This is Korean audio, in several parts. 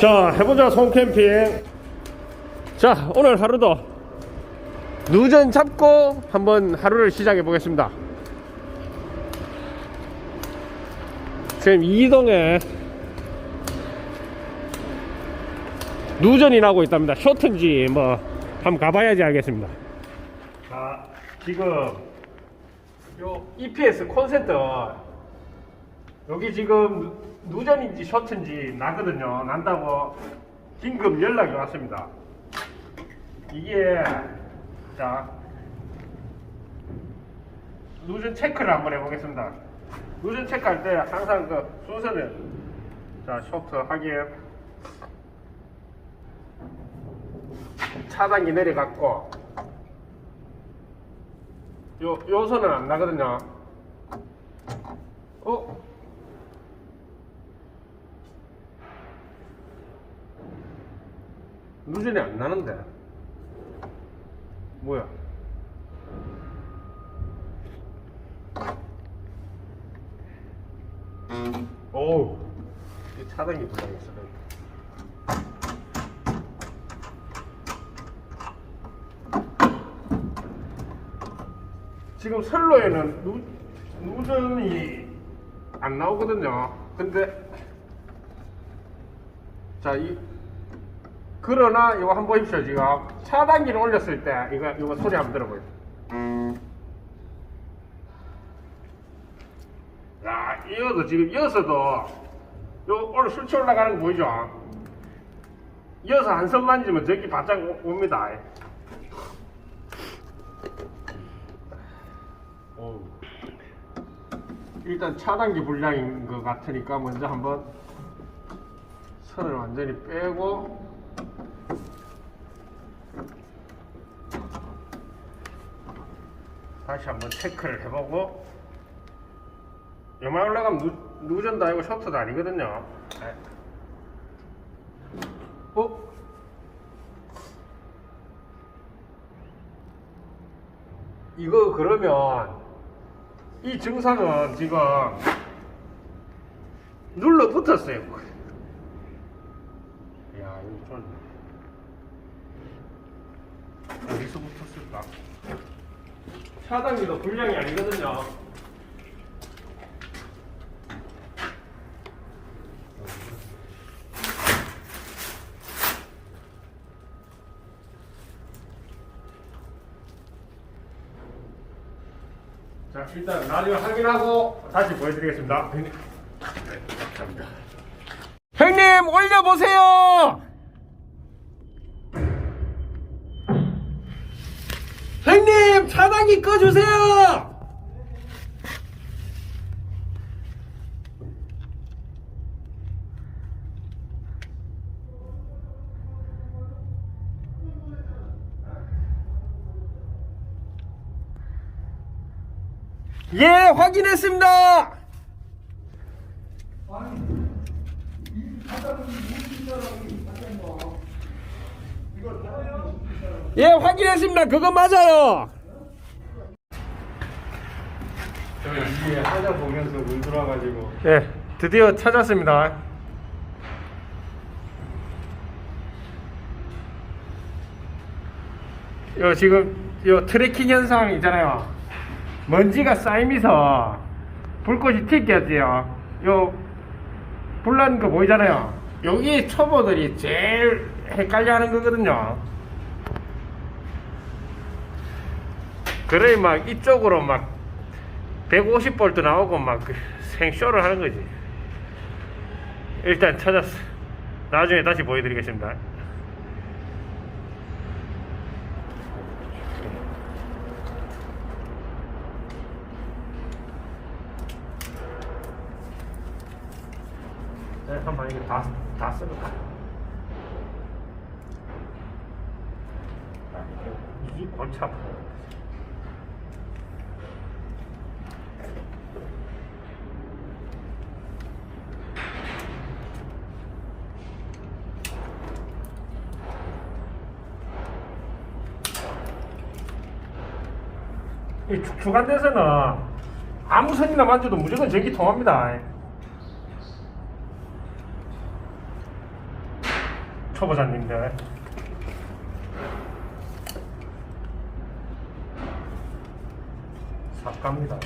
자 해보자 송캠핑. 자 오늘 하루도 누전 잡고 한번 하루를 시작해 보겠습니다. 지금 이동에 누전이 나고 있답니다. 쇼트인지 뭐 한번 가봐야지 알겠습니다. 자 지금 요 EPS 콘센터. 여기 지금 누전인지 셔츠인지 나거든요. 난다고 긴급 연락이 왔습니다. 이게 자 누전 체크를 한번 해보겠습니다. 누전 체크할 때 항상 그 순서는 자 셔츠 확인 차단기 내려갔고 요 요선은 안 나거든요. 어? 누전이 안 나는데. 뭐야? 오우 이 차단기 불량했어. 지금 선로에는 누, 누전이 안 나오거든요. 근데 자이 그러나 이거 한번 보십시오 지금 차단기를 올렸을 때 이거 이거 소리 한번 들어보세요. 야 이어도 지금 이어서도 요 오늘 술치 올라가는 거 보이죠? 이어서 한손 만지면 저기 바짝 오- 옵니다. 일단 차단기 불량인 것 같으니까 먼저 한번 선을 완전히 빼고 다시 한번 체크를 해보고 요만 올라가면 누, 누전도 아니고 셔터도 아니거든요 네. 어? 이거 그러면 이 증상은 지금 눌러 붙었어요 야 이거 좀 어디서 붙었을까 차단기도 불량이 아니거든요. 자, 일단 나중에 확인하고 다시 보여드리겠습니다. 감사합니다. 형님, 올려보세요! 차단기 꺼주세요! 예 확인했습니다! 예 확인했습니다. 그거 맞아요 이게 하자 보면서 물 들어와가지고 예, 드디어 찾았습니다. 요 지금 요 트래킹 현상 있잖아요. 먼지가 쌓이면서 불꽃이 튀겼지요. 요 불난 거 보이잖아요. 여기 초보들이 제일 헷갈려 하는 거거든요. 그래 막 이쪽으로 막 150볼트 나오고 막 생쇼를 하는 거지. 일단 찾았어. 나중에 다시 보여드리겠습니다. 네, 한번 이거 다, 다 써볼까? 이 골치 아파. 이 축축한 데서는 아무 선이나 만져도 무조건 전기 통합니다. 초보자님들. 삭갑니다.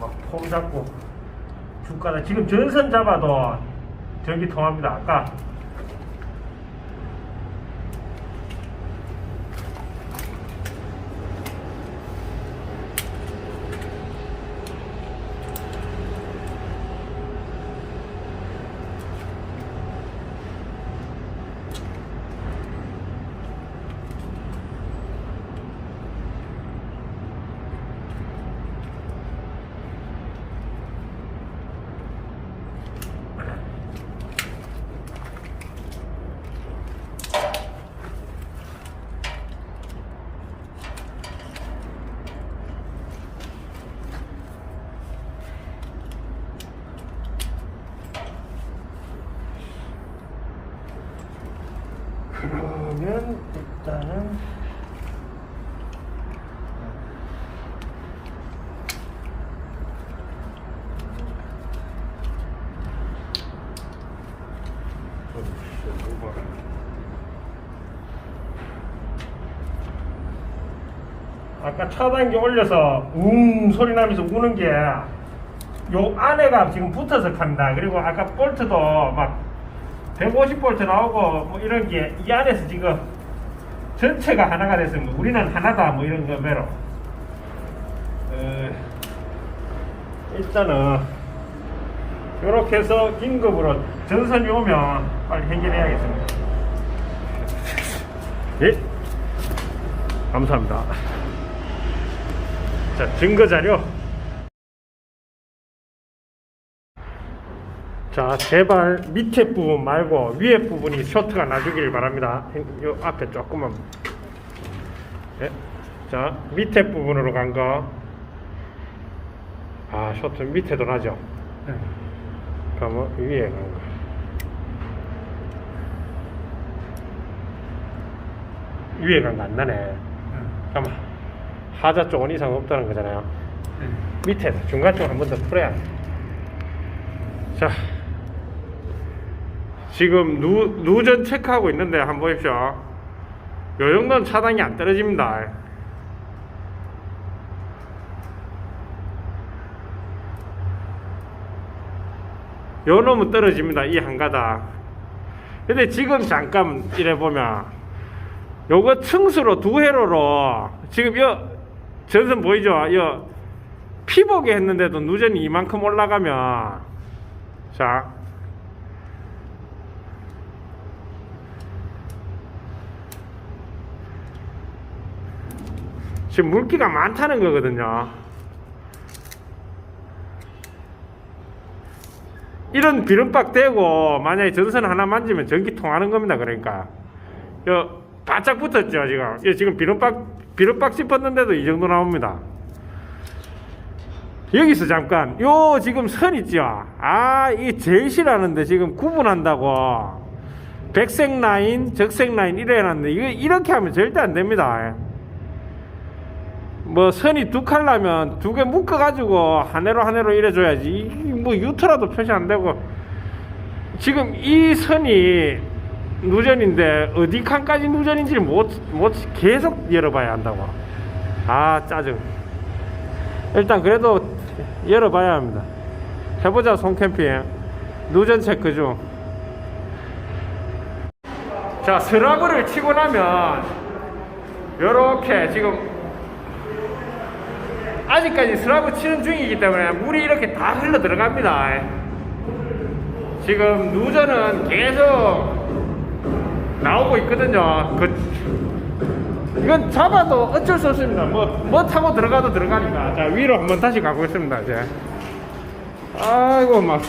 막 폼 잡고 주가는 지금 전선 잡아도 전기 통합니다. 아까 그러면 일단은 아까 차단기 올려서 웅 소리 나면서 우는 게 요 안에가 지금 붙어서 간다. 그리고 아까 볼트도 막 150볼트 나오고 뭐 이런 게 이 안에서 지금 전체가 하나가 됐습니다. 우리는 하나다 뭐 이런 거 매로. 어, 일단은 이렇게 해서 긴급으로 전선이 오면 빨리 해결해야겠습니다. 예. 감사합니다. 자, 증거 자료. 자, 제발 밑에 부분 말고 위에 부분이 쇼트가 나주기를 바랍니다. 요 앞에 조금만. 예. 자, 밑에 부분으로 간 거. 아, 쇼트 밑에도 나죠? 그 러면 위에 간 거. 위에 간거안 나네. 잠깐만. 하자 쪽은 이상 없다는 거잖아요. 밑에 중간 쪽한번 더 풀어야 돼. 자, 지금 누, 누전 체크하고 있는데 한번 보십시오. 요 정도는 차단이 안 떨어집니다. 요 놈은 떨어집니다. 이 한 가닥. 근데 지금 잠깐 이래 보면 요거 층수로 두 회로로 지금 요 전선 보이죠? 요 피복에 했는데도 누전이 이만큼 올라가면 자 지금 물기가 많다는 거거든요. 이런 비름박 대고 만약에 전선 하나 만지면 전기 통하는 겁니다. 그러니까 요 바짝 붙었죠 지금. 요 지금 비름박 비름박 씹었는데도 이 정도 나옵니다. 여기서 잠깐 요 지금 선 있죠. 아이 제일 싫어하는데 지금 구분한다고 백색 라인, 적색 라인 이래 놨는데 이거 이렇게 하면 절대 안 됩니다. 뭐 선이 두 칼라면 두 개 묶어 가지고 한 해로 한 해로 이래 줘야지. 이뭐 유트라도 표시 안 되고. 지금 이 선이 누전인데 어디 칸까지 누전인지 못, 못 계속 열어봐야 한다고. 아 짜증. 일단 그래도 열어봐야 합니다. 해보자 송캠핑. 누전 체크 중자 스라브를 치고 나면 요렇게 지금 아직까지 스라브 치는 중이기 때문에 물이 이렇게 다 흘러 들어갑니다. 지금 누전은 계속 나오고 있거든요. 그, 이건 잡아도 어쩔 수 없습니다. 뭐, 뭐 타고 들어가도 들어가니까. 자, 위로 한번 다시 가보겠습니다, 이제. 아이고, 막,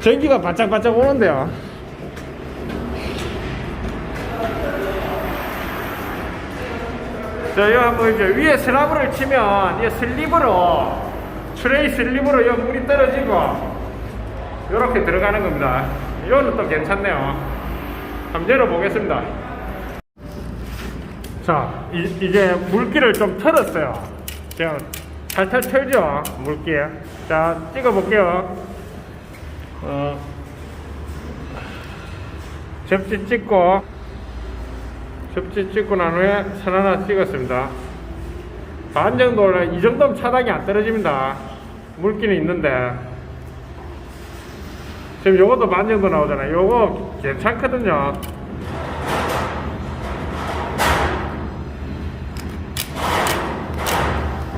전기가 바짝바짝 오는데요. 자, 이거 한번 이제 위에 슬라브를 치면 이 슬립으로 트레이 슬립으로 이 물이 떨어지고 이렇게 들어가는 겁니다. 이거는 또 괜찮네요. 한번 열어보겠습니다. 자, 이, 이제 물기를 좀 털었어요. 제가 살살 털죠, 물기. 자, 찍어볼게요. 어, 접시 찍고, 접시 찍고 난 후에 선 하나 찍었습니다. 반 정도는 이 정도면 차닥이 안 떨어집니다. 물기는 있는데. 지금 요것도 반 정도 나오잖아요. 요거 괜찮거든요.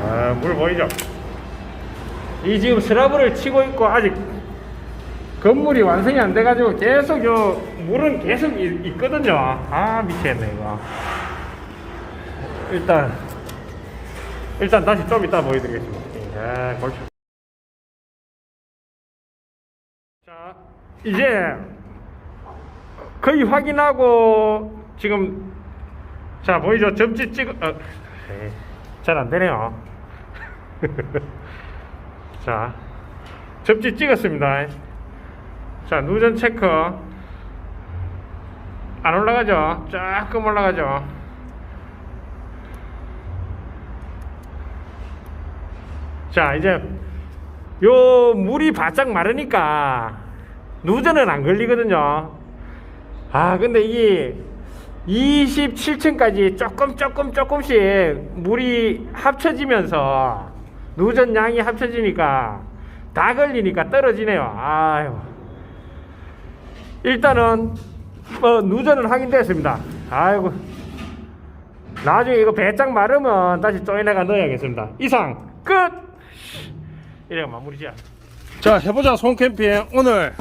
아, 물 보이죠? 이 지금 스라브를 치고 있고 아직 건물이 완성이 안 돼가지고 계속 요 물은 계속 있, 있거든요. 아 미치겠네 이거. 일단 일단 다시 좀 이따 보여드리겠습니다. 아, 골치. 자 이제 거의 확인하고 지금 자 보이죠? 접지 찍어 어, 잘안 되네요. 자, 접지 찍었습니다. 자, 누전 체크. 안 올라가죠? 조금 올라가죠? 자, 이제 요 물이 바짝 마르니까 누전은 안 걸리거든요. 아, 근데 이게 27층까지 조금 조금 조금씩 물이 합쳐지면서 누전 양이 합쳐지니까 다 걸리니까 떨어지네요. 아유. 일단은 뭐 누전은 확인됐습니다. 아이고. 나중에 이거 배짱 마르면 다시 쪼이내가 넣어야겠습니다. 이상 끝. 이래가 마무리지야. 자 해보자 손 캠핑 오늘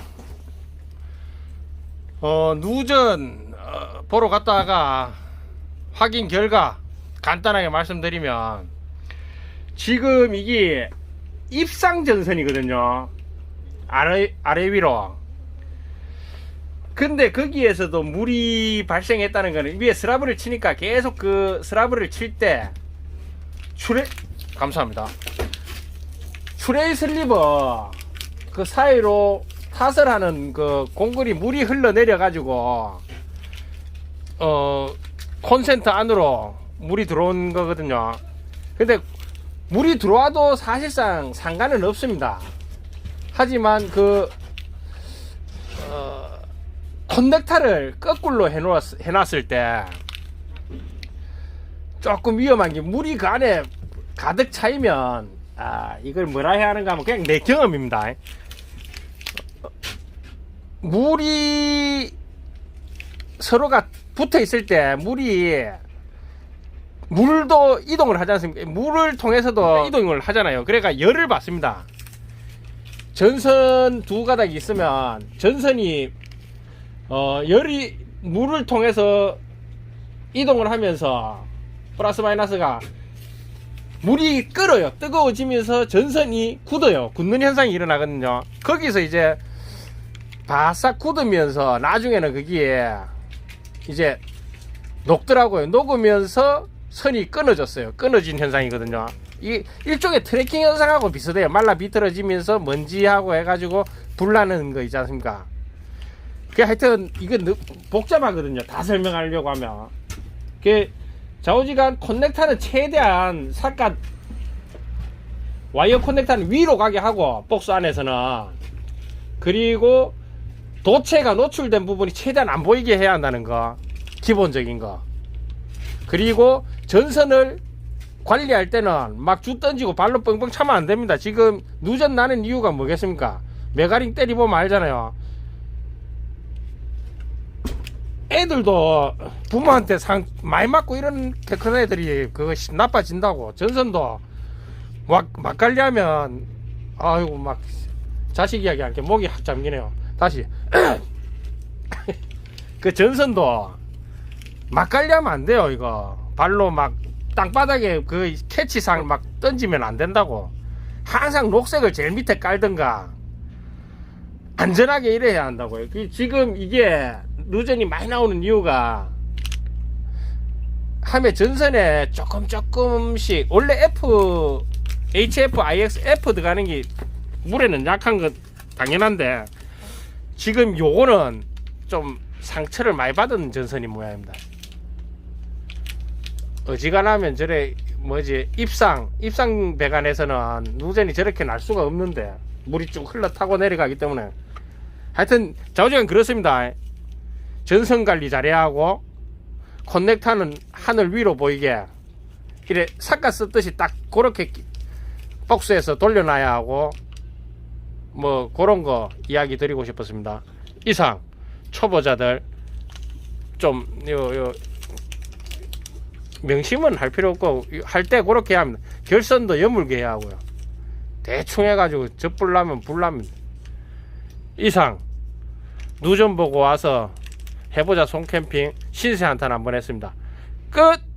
어 누전 어, 보러 갔다가 확인 결과 간단하게 말씀드리면 지금 이게 입상 전선이거든요 아래 아래 위로 근데 거기에서도 물이 발생했다는 거는 위에 스라브를 치니까 계속 그 스라브를 칠때 출해 감사합니다 트레이 슬리버 그 사이로 탓을 하는 그 공글이 물이 흘러내려 가지고 어 콘센트 안으로 물이 들어온 거거든요. 근데 물이 들어와도 사실상 상관은 없습니다. 하지만 그 어, 컨넥터를 거꾸로 해놓았, 해놨을 때 조금 위험한 게 물이 그 안에 가득 차이면 아 이걸 뭐라 해야 하는가 하면 그냥 내 경험입니다. 물이 서로가 붙어 있을 때 물이 물도 이동을 하지 않습니까? 물을 통해서도 이동을 하잖아요. 그러니까 열을 받습니다. 전선 두 가닥이 있으면 전선이 어, 열이 물을 통해서 이동을 하면서 플러스 마이너스가 물이 끓어요. 뜨거워지면서 전선이 굳어요. 굳는 현상이 일어나거든요. 거기서 이제 바싹 굳으면서 나중에는 거기에 이제 녹더라고요. 녹으면서 선이 끊어졌어요. 끊어진 현상이거든요. 이 일종의 트래킹 현상하고 비슷해요. 말라 비틀어지면서 먼지하고 해가지고 불나는 거 있지 않습니까? 그 하여튼 느- 복잡하거든요. 다 설명하려고 하면. 그 좌우지간 커넥터는 최대한 삿갓 와이어 커넥터는 위로 가게 하고 복수 안에서는. 그리고 도체가 노출된 부분이 최대한 안 보이게 해야 한다는 거. 기본적인 거. 그리고 전선을 관리할 때는 막 주 던지고 발로 뻥뻥 차면 안 됩니다. 지금 누전 나는 이유가 뭐겠습니까? 메가링 때리보면 알잖아요 애들도 부모한테 상 많이 맞고 이런 큰 애들이 그거 시- 나빠진다고. 전선도 막, 막 관리하면 아이고 막 자식 이야기 할게 목이 확 잠기네요. 다시. 그 전선도 막 관리하면 안 돼요 이거. 발로 막 땅바닥에 그 캐치상 막 던지면 안 된다고. 항상 녹색을 제일 밑에 깔든가. 안전하게 일해야 한다고요. 그 지금 이게 누전이 많이 나오는 이유가 함에 전선에 조금 조금씩 원래 F HF, IX, F 들어가는 게 물에는 약한 건 당연한데 지금 요거는 좀 상처를 많이 받은 전선이 모양입니다. 어지간하면 저래 뭐지 입상 입상 배관에서는 누전이 저렇게 날 수가 없는데 물이 쭉 흘러 타고 내려가기 때문에 하여튼 좌우지간 그렇습니다 전선 관리 잘해야 하고 커넥터는 하늘 위로 보이게 이래 삭가 썼듯이 딱 그렇게 끼- 박스에서 돌려놔야 하고 뭐 그런 거 이야기 드리고 싶었습니다 이상 초보자들 좀 요 요 명심은 할 필요 없고 할 때 그렇게 하면 결선도 여물게 해야 하고요. 대충 해가지고 젖불 나면 불 나면 이상 누전 보고 와서 해보자 송캠핑 신세 한탄 한번 했습니다. 끝.